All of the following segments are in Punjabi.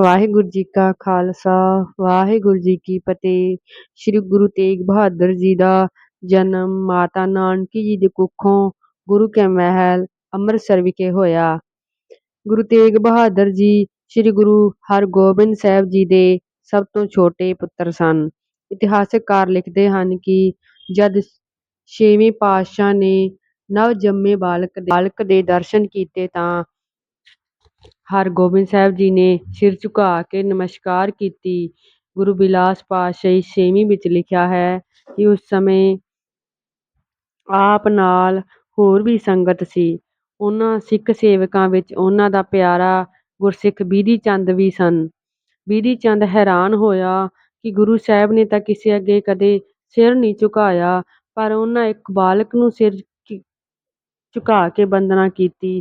ਵਾਹਿਗੁਰੂ ਜੀ ਕਾ ਖਾਲਸਾ, ਵਾਹਿਗੁਰੂ ਜੀ ਕੀ ਫਤਿਹ। ਸ੍ਰੀ ਗੁਰੂ ਤੇਗ ਬਹਾਦਰ ਜੀ ਦਾ ਜਨਮ ਮਾਤਾ ਨਾਨਕੀ ਜੀ ਦੇ ਕੁੱਖੋਂ ਗੁਰੂ ਕੇ ਮਹਿਲ ਅੰਮ੍ਰਿਤਸਰ ਵਿਖੇ ਹੋਇਆ। ਗੁਰੂ ਤੇਗ ਬਹਾਦਰ ਜੀ, ਸ੍ਰੀ ਗੁਰੂ ਹਰਗੋਬਿੰਦ ਸਾਹਿਬ ਜੀ ਦੇ ਸਭ ਤੋਂ ਛੋਟੇ ਪੁੱਤਰ ਸਨ। ਇਤਿਹਾਸਕਾਰ ਲਿਖਦੇ ਹਨ ਕਿ ਜਦ ਛੇਵੇਂ ਪਾਤਸ਼ਾਹ ਨੇ ਨਵ ਜੰਮੇ ਬਾਲਕ ਬਾਲਕ ਦੇ ਦਰਸ਼ਨ ਕੀਤੇ ਤਾਂ ਹਰਗੋਬਿੰਦ ਸਾਹਿਬ ਜੀ ਨੇ ਸਿਰ ਝੁਕਾ ਕੇ ਨਮਸਕਾਰ ਕੀਤੀ। ਗੁਰੂ ਬਿਲਾਸ ਪਾਤਸ਼ਾਹੀ ਛੇਵੀਂ ਵਿੱਚ ਲਿਖਿਆ ਹੈ ਕਿ ਉਸ ਸਮੇਂ ਆਪ ਨਾਲ ਹੋਰ ਵੀ ਸੰਗਤ ਸੀ। ਉਹਨਾਂ ਸਿੱਖ ਸੇਵਕਾਂ ਵਿੱਚ ਉਹਨਾਂ ਦਾ ਪਿਆਰਾ ਗੁਰਸਿੱਖ ਬੀਧੀ ਚੰਦ ਵੀ ਸਨ। ਬੀਧੀ ਚੰਦ ਹੈਰਾਨ ਹੋਇਆ ਕਿ ਗੁਰੂ ਸਾਹਿਬ ਨੇ ਤਾਂ ਕਿਸੇ ਅੱਗੇ ਕਦੇ ਸਿਰ ਨਹੀਂ ਝੁਕਾਇਆ, ਪਰ ਉਹਨਾਂ ਇੱਕ ਬਾਲਕ ਨੂੰ ਸਿਰ ਝੁਕਾ ਕੇ ਬੰਦਨਾ ਕੀਤੀ।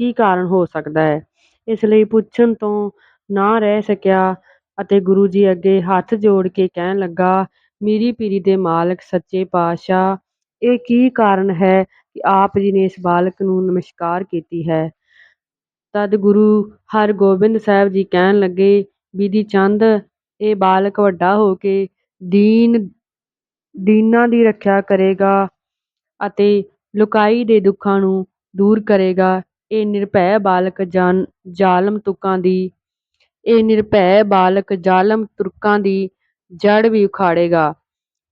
ਕੀ ਕਾਰਨ ਹੋ ਸਕਦਾ ਹੈ? ਇਸ ਲਈ ਪੁੱਛਣ ਤੋਂ ਨਾ ਰਹਿ ਸਕਿਆ ਅਤੇ ਗੁਰੂ ਜੀ ਅੱਗੇ ਹੱਥ ਜੋੜ ਕੇ ਕਹਿਣ ਲੱਗਾ, ਮੀਰੀ ਪੀਰੀ ਦੇ ਮਾਲਕ, ਸੱਚੇ ਪਾਤਸ਼ਾਹ, ਇਹ ਕੀ ਕਾਰਨ ਹੈ ਕਿ ਆਪ ਜੀ ਨੇ ਇਸ ਬਾਲਕ ਨੂੰ ਨਮਸਕਾਰ ਕੀਤੀ ਹੈ? ਤਦ ਗੁਰੂ ਹਰਗੋਬਿੰਦ ਸਾਹਿਬ ਜੀ ਕਹਿਣ ਲੱਗੇ, ਬੀਦੀ ਚੰਦ, ਇਹ ਬਾਲਕ ਵੱਡਾ ਹੋ ਕੇ ਦੀਨ, ਦੀਨਾਂ ਦੀ ਰੱਖਿਆ ਕਰੇਗਾ ਅਤੇ ਲੁਕਾਈ ਦੇ ਦੁੱਖਾਂ ਨੂੰ ਦੂਰ ਕਰੇਗਾ। ਇਹ ਨਿਰਭੈ ਬਾਲਕ ਜਾਨ, ਜ਼ਾਲਮ ਤੁਕਾਂ ਦੀ, ਇਹ ਨਿਰਭੈ ਬਾਲਕ ਜ਼ਾਲਮ ਤੁਰਕਾਂ ਦੀ ਜੜ ਵੀ ਉਖਾੜੇਗਾ।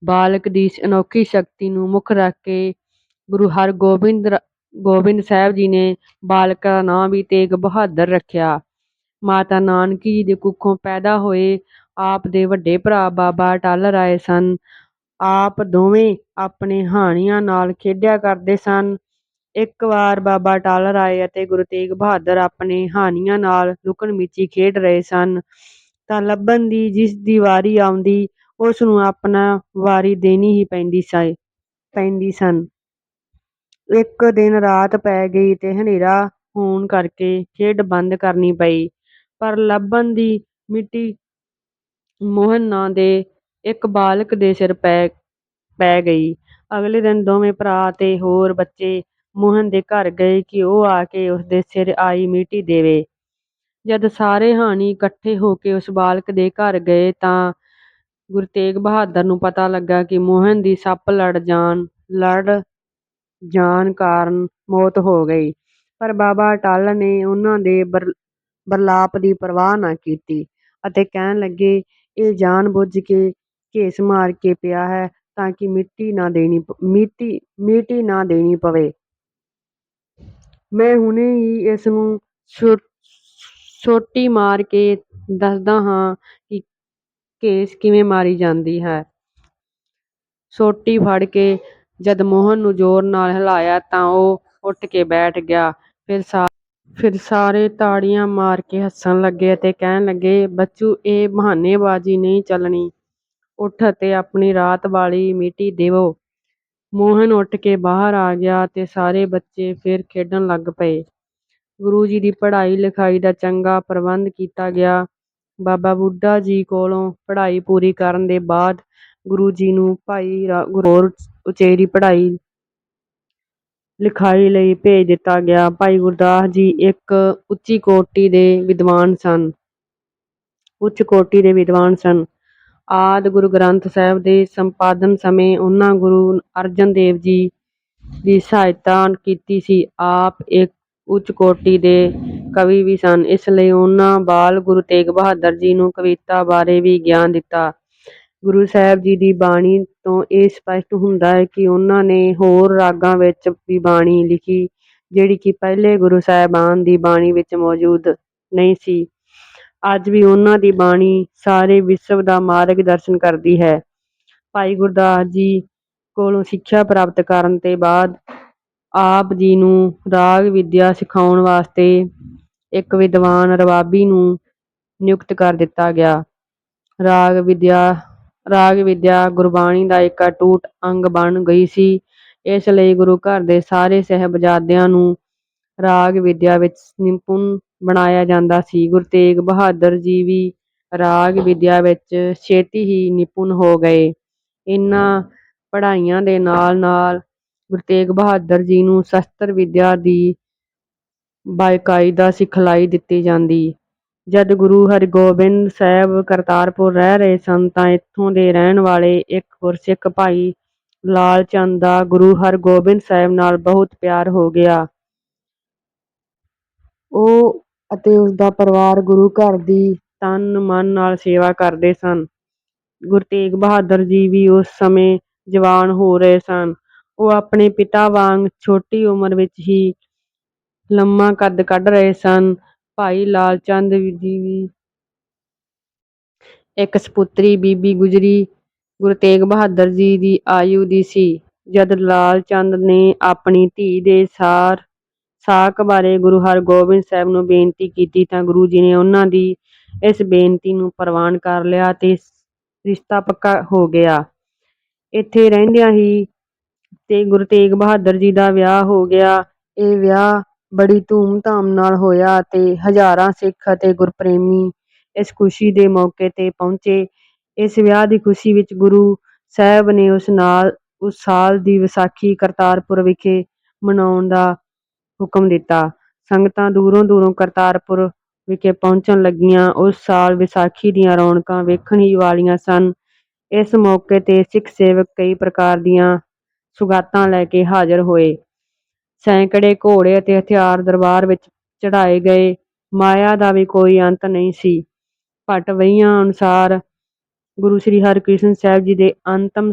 ਬਾਲਕ ਦੀ ਇਸ ਅਨੋਖੀ ਸ਼ਕਤੀ ਨੂੰ ਮੁੱਖ ਰੱਖ ਕੇ ਗੁਰੂ ਹਰਗੋਬਿੰਦ ਗੋਬਿੰਦ ਸਾਹਿਬ ਜੀ ਨੇ ਬਾਲਕ ਦਾ ਨਾਂ ਵੀ ਤੇਗ ਬਹਾਦਰ ਰੱਖਿਆ। ਮਾਤਾ ਨਾਨਕੀ ਜੀ ਦੇ ਕੁੱਖੋਂ ਪੈਦਾ ਹੋਏ ਆਪ ਦੇ ਵੱਡੇ ਭਰਾ ਬਾਬਾ ਅਟਲ ਰਾਏ ਸਨ। ਆਪ ਦੋਵੇਂ ਆਪਣੇ ਹਾਣੀਆਂ ਨਾਲ ਖੇਡਿਆ ਕਰਦੇ ਸਨ। ਇੱਕ ਵਾਰ ਬਾਬਾ ਟਾਲਾ ਰਾਏ ਅਤੇ ਗੁਰੂ ਤੇਗ ਬਹਾਦਰ ਆਪਣੇ ਹਾਣੀਆਂ ਨਾਲ ਲੁਕਣ ਮੀਚੀ ਖੇਡ ਰਹੇ ਸਨ, ਤਾਂ ਲੱਭਣ ਦੀ ਜਿਸ ਦੀ ਵਾਰੀ ਆਉਂਦੀ, ਉਸ ਨੂੰ ਆਪਣਾ ਵਾਰੀ ਦੇਣੀ ਹੀ ਪੈਂਦੀ ਸੀ ਪੈਂਦੀ ਸਨ। ਇੱਕ ਦਿਨ ਰਾਤ ਪੈ ਗਈ ਤੇ ਹਨੇਰਾ ਹੋਣ ਕਰਕੇ ਖੇਡ ਬੰਦ ਕਰਨੀ ਪਈ, ਪਰ ਲੱਭਣ ਦੀ ਮਿੱਟੀ ਮੋਹਨ ਨਾਂ ਦੇ ਇੱਕ ਬਾਲਕ ਦੇ ਸਿਰ ਪੈ ਪੈ ਗਈ। ਅਗਲੇ ਦਿਨ ਦੋਵੇਂ ਭਰਾ ਤੇ ਹੋਰ ਬੱਚੇ ਮੋਹਨ ਦੇ ਘਰ ਗਏ ਕਿ ਉਹ ਆ ਕੇ ਉਸਦੇ ਸਿਰ ਆਈ ਮੀਟੀ ਦੇਵੇ। ਜਦ ਸਾਰੇ ਹਾਣੀ ਇਕੱਠੇ ਹੋ ਕੇ ਉਸ ਬਾਲਕ ਦੇ ਘਰ ਗਏ ਤਾਂ ਗੁਰੂ ਤੇਗ ਬਹਾਦਰ ਨੂੰ ਪਤਾ ਲੱਗਾ ਕਿ ਮੋਹਨ ਦੀ ਸੱਪ ਲੜ ਜਾਣ ਲੜ ਜਾਣ ਕਾਰਨ ਮੌਤ ਹੋ ਗਈ। ਪਰ ਬਾਬਾ ਅਟਲ ਨੇ ਉਹਨਾਂ ਦੇ ਬਰਲਾਪ ਦੀ ਪਰਵਾਹ ਨਾ ਕੀਤੀ ਅਤੇ ਕਹਿਣ ਲੱਗੇ, ਇਹ ਜਾਣ ਬੁੱਝ ਕੇ ਘੇਸ ਮਾਰ ਕੇ ਪਿਆ ਹੈ ਤਾਂ ਕਿ ਮਿੱਟੀ ਨਾ ਦੇਣੀ ਮਿੱਟੀ ਮਿੱਟੀ ਨਾ ਦੇਣੀ ਪਵੇ। ਮੈਂ ਹੁਣੇ ਹੀ ਇਸ ਨੂੰ ਸੋਟੀ ਮਾਰ ਕੇ ਦੱਸਦਾ ਹਾਂ ਕਿ ਘੇਸ ਕਿਵੇਂ ਮਾਰੀ ਜਾਂਦੀ ਹੈ। ਸੋਟੀ ਫੜ ਕੇ ਜਦ ਮੋਹਨ ਨੂੰ ਜ਼ੋਰ ਨਾਲ ਹਿਲਾਇਆ ਤਾਂ ਉਹ ਉੱਠ ਕੇ ਬੈਠ ਗਿਆ। ਫਿਰ ਸਾ, ਫਿਰ ਸਾਰੇ ਤਾੜੀਆਂ ਮਾਰ ਕੇ ਹੱਸਣ ਲੱਗੇ ਅਤੇ ਕਹਿਣ ਲੱਗੇ, ਬੱਚੂ, ਇਹ ਬਹਾਨੇਬਾਜ਼ੀ ਨਹੀਂ ਚੱਲਣੀ। ਉੱਠ ਅਤੇ ਆਪਣੀ ਰਾਤ ਵਾਲੀ ਮਿੱਟੀ ਦੇਵੋ। ਮੋਹਨ ਉੱਠ ਕੇ ਬਾਹਰ ਆ ਗਿਆ ਤੇ ਸਾਰੇ ਬੱਚੇ ਫਿਰ ਖੇਡਣ ਲੱਗ ਪਏ। ਗੁਰੂ ਜੀ ਦੀ ਪੜ੍ਹਾਈ ਲਿਖਾਈ ਦਾ ਚੰਗਾ ਪ੍ਰਬੰਧ ਕੀਤਾ ਗਿਆ। ਬਾਬਾ ਬੁੱਢਾ ਜੀ ਕੋਲੋਂ ਪੜ੍ਹਾਈ ਪੂਰੀ ਕਰਨ ਦੇ ਬਾਅਦ ਗੁਰੂ ਜੀ ਨੂੰ ਭਾਈ ਹੋਰ ਉਚੇਰੀ ਪੜ੍ਹਾਈ ਲਿਖਾਈ ਲਈ ਭੇਜ ਦਿੱਤਾ ਗਿਆ। ਭਾਈ ਗੁਰਦਾਸ ਜੀ ਇੱਕ ਉੱਚੀ ਕੋਟੀ ਦੇ ਵਿਦਵਾਨ ਸਨ। ਆਦਿ ਗੁਰੂ ਗ੍ਰੰਥ ਸਾਹਿਬ ਦੇ ਸੰਪਾਦਨ ਸਮੇਂ ਉਹਨਾਂ ਗੁਰੂ ਅਰਜਨ ਦੇਵ ਜੀ ਦੀ ਸਹਾਇਤਾ ਕੀਤੀ ਸੀ। ਆਪ ਇੱਕ ਉੱਚ ਕੋਟੀ ਦੇ ਕਵੀ ਵੀ ਸਨ। ਇਸ ਲਈ ਉਹਨਾਂ ਬਾਲ ਗੁਰੂ ਤੇਗ ਬਹਾਦਰ ਜੀ ਨੂੰ ਕਵਿਤਾ ਬਾਰੇ ਵੀ ਗਿਆਨ ਦਿੱਤਾ। ਗੁਰੂ ਸਾਹਿਬ ਜੀ ਦੀ ਬਾਣੀ ਤੋਂ ਇਹ ਸਪਸ਼ਟ ਹੁੰਦਾ ਹੈ ਕਿ ਉਹਨਾਂ ਨੇ ਹੋਰ ਰਾਗਾਂ ਵਿੱਚ ਵੀ ਬਾਣੀ ਲਿਖੀ, ਜਿਹੜੀ ਕਿ ਪਹਿਲੇ ਗੁਰੂ ਸਾਹਿਬਾਨ ਦੀ ਬਾਣੀ ਵਿੱਚ ਮੌਜੂਦ ਨਹੀਂ ਸੀ। ਅੱਜ ਵੀ ਉਹਨਾਂ ਦੀ ਬਾਣੀ ਸਾਰੇ ਵਿਸ਼ਵ ਦਾ ਮਾਰਗ ਦਰਸ਼ਨ ਕਰਦੀ ਹੈ। ਭਾਈ ਗੁਰਦਾਸ ਜੀ ਕੋਲੋਂ ਸਿੱਖਿਆ ਪ੍ਰਾਪਤ ਕਰਨ ਤੇ ਬਾਅਦ ਆਪ ਜੀ ਨੂੰ ਰਾਗ ਵਿਦਿਆ ਸਿਖਾਉਣ ਵਾਸਤੇ ਇੱਕ ਵਿਦਵਾਨ ਰਬਾਬੀ ਨੂੰ ਨਿਯੁਕਤ ਕਰ ਦਿੱਤਾ ਗਿਆ। ਰਾਗ ਵਿਦਿਆ ਰਾਗ ਵਿਦਿਆ ਗੁਰਬਾਣੀ ਦਾ ਇੱਕ ਅਟੂਟ ਅੰਗ ਬਣ ਗਈ ਸੀ। ਇਸ ਲਈ ਗੁਰੂ ਘਰ ਦੇ ਸਾਰੇ ਸਹਿਬਜ਼ਾਦਿਆਂ ਨੂੰ ਰਾਗ ਵਿਦਿਆ ਵਿੱਚ ਨਿਪੁੰਨ ਬਣਾਇਆ ਜਾਂਦਾ ਸੀ। ਗੁਰੂ ਤੇਗ ਬਹਾਦਰ ਜੀ ਵੀ ਰਾਗ ਵਿਦਿਆ ਵਿੱਚ ਛੇਤੀ ਹੀ ਨਿਪੁੰਨ ਹੋ ਗਏ। ਇਹਨਾਂ ਪੜ੍ਹਾਈਆਂ ਦੇ ਨਾਲ ਨਾਲ ਗੁਰੂ ਤੇਗ ਬਹਾਦਰ ਜੀ ਨੂੰ ਸ਼ਸਤਰ ਵਿਦਿਆ ਦੀ ਬਾਕਾਇਦਾ ਸਿਖਲਾਈ ਦਿੱਤੀ ਜਾਂਦੀ। ਜਦ ਗੁਰੂ ਹਰਿਗੋਬਿੰਦ ਸਾਹਿਬ ਕਰਤਾਰਪੁਰ ਰਹਿ ਰਹੇ ਸਨ ਤਾਂ ਇੱਥੋਂ ਦੇ ਰਹਿਣ ਵਾਲੇ ਇੱਕ ਗੁਰਸਿੱਖ ਭਾਈ ਲਾਲ ਚੰਦ ਦਾ ਗੁਰੂ ਹਰਗੋਬਿੰਦ ਸਾਹਿਬ ਨਾਲ ਬਹੁਤ ਪਿਆਰ ਹੋ ਗਿਆ। ਉਹ ਅਤੇ ਉਸਦਾ ਪਰਿਵਾਰ ਗੁਰੂ ਘਰ ਦੀ ਤਨ ਮਨ ਨਾਲ ਸੇਵਾ ਕਰਦੇ ਸਨ। ਗੁਰੂ ਤੇਗ ਬਹਾਦਰ ਜੀ ਵੀ ਉਸ ਸਮੇਂ ਜਵਾਨ ਹੋ ਰਹੇ ਸਨ। ਉਹ ਆਪਣੇ ਪਿਤਾ ਵਾਂਗ ਛੋਟੀ ਉਮਰ ਵਿੱਚ ਹੀ ਲੰਮਾ ਕੱਦ ਕੱਢ ਰਹੇ ਸਨ। ਭਾਈ ਲਾਲ ਚੰਦ ਜੀ ਵੀ ਇੱਕ ਸਪੁੱਤਰੀ ਬੀਬੀ ਗੁਜਰੀ ਗੁਰੂ ਤੇਗ ਬਹਾਦਰ ਜੀ ਦੀ ਆਯੂ ਦੀ ਸੀ। ਜਦ ਲਾਲ ਚੰਦ ਨੇ ਆਪਣੀ ਧੀ ਦੇ ਸਾਰ ਸਾਕ ਬਾਰੇ ਗੁਰੂ ਹਰਗੋਬਿੰਦ ਸਾਹਿਬ ਨੂੰ ਬੇਨਤੀ ਕੀਤੀ ਤਾਂ ਗੁਰੂ ਜੀ ਨੇ ਉਹਨਾਂ ਦੀ ਇਸ ਬੇਨਤੀ ਨੂੰ ਪ੍ਰਵਾਨ ਕਰ ਲਿਆ ਤੇ ਰਿਸ਼ਤਾ ਪੱਕਾ ਹੋ ਗਿਆ। ਇੱਥੇ ਰਹਿੰਦਿਆਂ ਹੀ ਤੇ ਗੁਰੂ ਤੇਗ ਬਹਾਦਰ ਜੀ ਦਾ ਵਿਆਹ ਹੋ ਗਿਆ। ਇਹ ਵਿਆਹ ਬੜੀ ਧੂਮ ਧਾਮ ਨਾਲ ਹੋਇਆ ਅਤੇ ਹਜ਼ਾਰਾਂ ਸਿੱਖ ਅਤੇ ਗੁਰਪ੍ਰੇਮੀ ਇਸ ਖੁਸ਼ੀ ਦੇ ਮੌਕੇ ਤੇ ਪਹੁੰਚੇ। ਇਸ ਵਿਆਹ ਦੀ ਖੁਸ਼ੀ ਵਿੱਚ ਗੁਰੂ ਸਾਹਿਬ ਨੇ ਉਸ ਨਾਲ, ਉਸ ਸਾਲ ਦੀ ਵਿਸਾਖੀ ਕਰਤਾਰਪੁਰ ਵਿਖੇ ਮਨਾਉਣ ਦਾ ਹੁਕਮ ਦਿੱਤਾ। ਸੰਗਤਾਂ ਦੂਰੋਂ ਦੂਰੋਂ ਕਰਤਾਰਪੁਰ ਵਿਖੇ ਪਹੁੰਚਣ ਲੱਗੀਆਂ। ਉਸ ਸਾਲ ਵਿਸਾਖੀ ਦੀਆਂ ਰੌਣਕਾਂ ਵੇਖਣ ਹੀ ਵਾਲੀਆਂ ਸਨ। ਇਸ ਮੌਕੇ ਤੇ ਸਿੱਖ ਸੇਵਕ ਕਈ ਪ੍ਰਕਾਰ ਦੀਆਂ ਸੁਗਾਤਾਂ ਲੈ ਕੇ ਹਾਜ਼ਰ ਹੋਏ। ਸੈਂਕੜੇ ਘੋੜੇ ਅਤੇ ਹਥਿਆਰ ਦਰਬਾਰ ਵਿੱਚ ਚੜ੍ਹਾਏ ਗਏ। ਮਾਇਆ ਦਾ ਵੀ ਕੋਈ ਅੰਤ ਨਹੀਂ ਸੀ। ਭੱਟ ਵਹੀਆਂ ਅਨੁਸਾਰ ਗੁਰੂ ਸ੍ਰੀ ਹਰਿਕ੍ਰਿਸ਼ਨ ਸਾਹਿਬ ਜੀ ਦੇ ਅੰਤਮ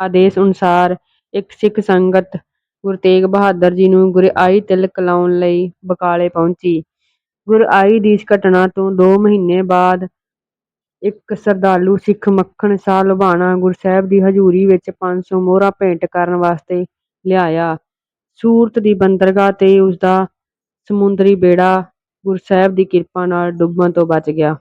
ਆਦੇਸ਼ ਅਨੁਸਾਰ ਇੱਕ ਸਿੱਖ ਸੰਗਤ ਗੁਰੂ ਤੇਗ ਬਹਾਦਰ ਜੀ ਨੂੰ ਗੁਰਿਆਈ ਤਿਲਕ ਲਾਉਣ ਲਈ ਬਕਾਲੇ ਪਹੁੰਚੀ। ਗੁਰਿਆਈ ਦੀ ਇਸ ਘਟਨਾ ਤੋਂ ਦੋ ਮਹੀਨੇ ਬਾਅਦ ਇੱਕ ਸ਼ਰਧਾਲੂ ਸਿੱਖ ਮੱਖਣ ਸ਼ਾਹ ਲੁਬਾਣਾ ਗੁਰੂ ਸਾਹਿਬ ਦੀ ਹਜ਼ੂਰੀ ਵਿੱਚ ਪੰਜ ਸੌ ਮੋਹਰਾਂ ਭੇਟ ਕਰਨ ਵਾਸਤੇ ਲਿਆਇਆ। ਸੂਰਤ ਦੀ ਬੰਦਰਗਾਹ ਤੇ ਉਸਦਾ ਸਮੁੰਦਰੀ ਬੇੜਾ ਗੁਰੂ ਸਾਹਿਬ ਦੀ ਕਿਰਪਾ ਨਾਲ ਡੁੱਬਣ ਤੋਂ ਬਚ ਗਿਆ।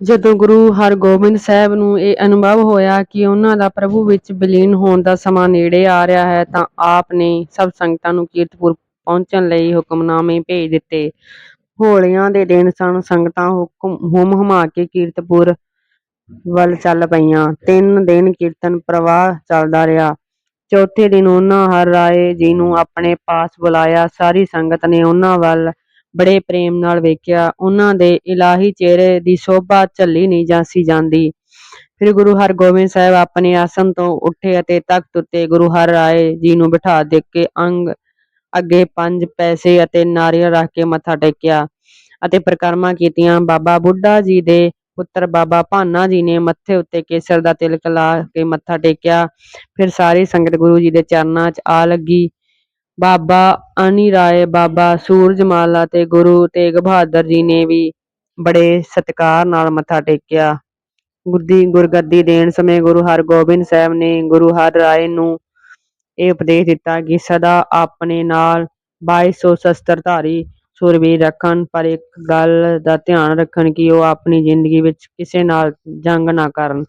ਜਦੋਂ ਗੁਰੂ ਹਰਗੋਬਿੰਦ ਸਾਹਿਬ ਨੂੰ ਇਹ ਅਨੁਭਵ ਹੋਇਆ ਕਿ ਉਹਨਾਂ ਦਾ ਪ੍ਰਭੂ ਵਿੱਚ ਵਿਲੀਨ ਹੋਣ ਦਾ ਸਮਾਂ ਨੇੜੇ ਆ ਰਿਹਾ ਹੈ, ਤਾਂ ਆਪ ਨੇ ਸਭ ਸੰਗਤਾਂ ਨੂੰ ਕੀਰਤਪੁਰ ਪਹੁੰਚਣ ਲਈ ਹੁਕਮਨਾਮੇ ਭੇਜ ਦਿੱਤੇ। ਹੋਲੀਆਂ ਦੇ ਦਿਨ ਸਨ। ਸੰਗਤਾਂ ਹੁਕਮ, ਹੁਮ ਹੁਮਾ ਕੇ ਕੀਰਤਪੁਰ ਵੱਲ ਚੱਲ ਪਈਆਂ। ਤਿੰਨ ਦਿਨ ਕੀਰਤਨ ਪ੍ਰਵਾਹ ਚੱਲਦਾ ਰਿਹਾ। ਚੌਥੇ ਦਿਨ ਉਹਨਾਂ ਹਰ ਰਾਏ ਜੀ ਨੂੰ ਆਪਣੇ ਪਾਸ ਬੁਲਾਇਆ। ਸਾਰੀ ਸੰਗਤ ਨੇ ਉਹਨਾਂ ਵੱਲ ਬੜੇ ਪ੍ਰੇਮ ਨਾਲ ਵੇਖਿਆ। ਉਹਨਾਂ ਦੇ ਇਲਾਹੀ ਚਿਹਰੇ ਦੀ ਸ਼ੋਭਾ ਝੱਲੀ ਨਹੀਂ ਸੀ ਜਾਂਦੀ। ਫਿਰ ਗੁਰੂ ਹਰਗੋਬਿੰਦ ਸਾਹਿਬ ਆਪਣੇ ਆਸਣ ਤੋਂ ਉੱਠੇ ਅਤੇ ਤਖ਼ਤ ਉੱਤੇ ਗੁਰੂ ਹਰ ਰਾਏ ਜੀ ਨੂੰ ਬਿਠਾ ਦੇ ਕੇ ਅੱਗੇ ਪੰਜ ਪੈਸੇ ਅਤੇ ਨਾਰੀਅਲ ਰੱਖ ਕੇ ਮੱਥਾ ਟੇਕਿਆ ਅਤੇ ਪਰਿਕਰਮਾ ਕੀਤੀਆਂ। ਬਾਬਾ ਬੁੱਢਾ ਜੀ ਦੇ ਪੁੱਤਰ ਬਾਬਾ ਭਾਨਾ ਜੀ ਨੇ ਮੱਥੇ ਉੱਤੇ ਕੇਸਰ ਦਾ ਤਿਲਕ ਲਾ ਕੇ ਮੱਥਾ ਟੇਕਿਆ। ਫਿਰ ਸਾਰੀ ਸੰਗਤ ਗੁਰੂ ਜੀ ਦੇ ਚਰਨਾਂ ਚ ਆ ਲੱਗੀ। ਬਾਬਾ ਅਨੀ ਰਾਏ, ਬਾਬਾ ਸੂਰਜਮਾਲਾ ਤੇ ਗੁਰੂ ਤੇਗ ਬਹਾਦਰ ਜੀ ਨੇ ਵੀ ਬੜੇ ਸਤਿਕਾਰ ਨਾਲ ਮੱਥਾ ਟੇਕਿਆ। ਗੁਰਗੱਦੀ ਦੇਣ ਸਮੇਂ ਗੁਰੂ ਹਰਗੋਬਿੰਦ ਸਾਹਿਬ ਨੇ ਗੁਰੂ ਹਰ ਰਾਏ ਨੂੰ ਇਹ ਉਪਦੇਸ਼ ਦਿੱਤਾ ਕਿ ਸਦਾ ਆਪਣੇ ਨਾਲ ਬਾਈ ਸੌ ਸ਼ਸਤਰਧਾਰੀ ਸੂਰਬੀਰ ਰੱਖਣ, ਪਰ ਇੱਕ ਗੱਲ ਦਾ ਧਿਆਨ ਰੱਖਣ ਕਿ ਉਹ ਆਪਣੀ ਜ਼ਿੰਦਗੀ ਵਿੱਚ ਕਿਸੇ ਨਾਲ ਜੰਗ ਨਾ ਕਰਨ।